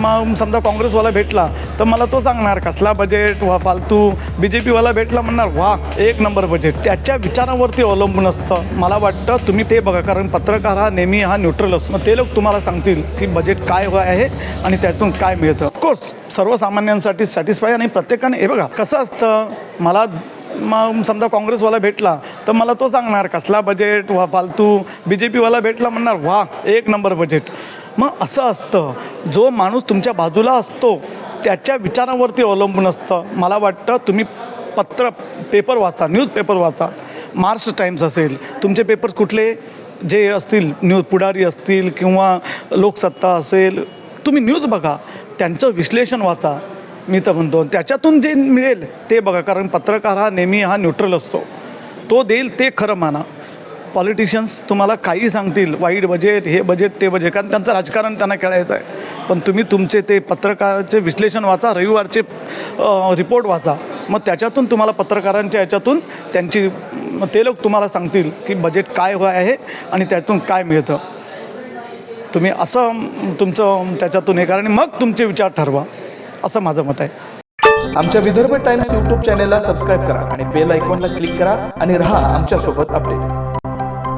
मग समजा काँग्रेसवाला भेटला तर मला तो सांगणार कसला बजेट वा फालतू. बी जे पीवाला भेटला म्हणणार वा एक नंबर बजेट त्याच्या विचारावरती अवलंबून असतं. मला वाटतं तुम्ही ते बघा कारण पत्रकार हा नेहमी हा न्यूट्रल असतो. मग ते लोक तुम्हाला सांगतील की बजेट काय आहे आणि त्यातून काय मिळतं. ऑफकोर्स सर्वसामान्यांसाठी सॅटिस्फाय आणि प्रत्येकाने हे बघा कसं असतं? मला मग समजा काँग्रेसवाला भेटला तर मला तो सांगणार कसला बजेट वा फालतू. बी जे पीवाला भेटला म्हणणार वा एक नंबर बजेट मग असं असतं जो माणूस तुमच्या बाजूला असतो त्याच्या विचारावरती अवलंबून असतं. मला वाटतं तुम्ही पत्र पेपर वाचा न्यूजपेपर वाचा. महाराष्ट्र टाईम्स असेल तुमचे पेपर्स कुठले जे असतील न्यूज पुढारी असतील किंवा लोकसत्ता असेल तुम्ही न्यूज बघा. त्यांचं विश्लेषण वाचा. मी तर म्हणतो त्याच्यातून जे मिळेल ते बघा कारण पत्रकार हा नेहमी हा न्यूट्रल असतो. तो देईल ते खरं माना. पॉलिटिशियन्स तुम्हाला काही सांगतील वाईट बजेट हे बजेट ते बजेट कारण त्यांचं राजकारण त्यांना खेळायचं आहे. पण तुम्ही तुमचे ते पत्रकाराचे विश्लेषण वाचा रविवारचे रिपोर्ट वाचा. मग त्याच्यातून तुम्हाला पत्रकारांच्या याच्यातून त्यांची ते लोक तुम्हाला सांगतील की बजेट काय हो आहे आणि त्यातून काय मिळतं. तुम्ही असं तुमचं त्याच्यातून हे करा आणि मग तुमचे विचार ठरवा. असं माझं मत आहे. आमच्या विदर्भ टाइम्स यूट्यूब चॅनेलला सबस्क्राईब करा आणि बेल आयकॉनला क्लिक करा आणि रहा आमच्यासोबत अपडेट.